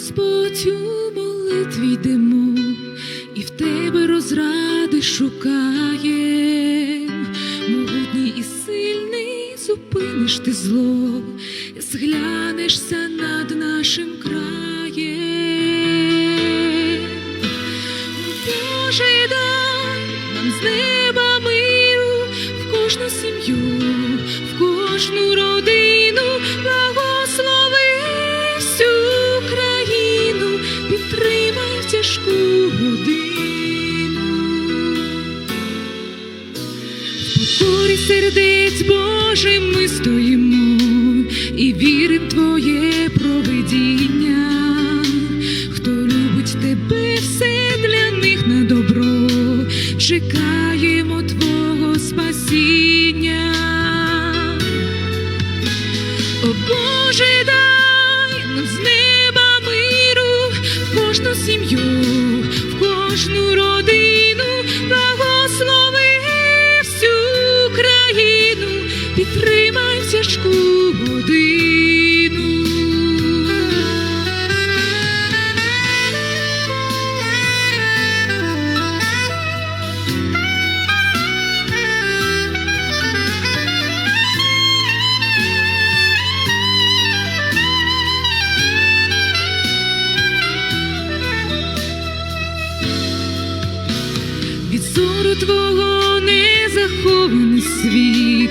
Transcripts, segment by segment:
Господь у молитві йдемо, і в тебе розради шукаєм. Могутній і сильний зупиниш ти зло, зглянешся над нашим краєм. Боже, дай нам з неба миру в кожну сім'ю, тяжку годину. В покорі сердець Божим ми стоїмо і вірим Твоє провидіння. Хто любить тебе, все для них на добро, чекаємо підтримай тяжку годину. Від зору твого не захований світ,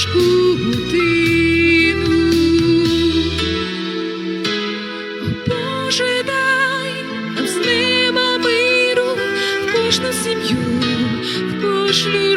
тяжку годину. Боже, дай нам з неба миру в кожну сім'ю, в кожну.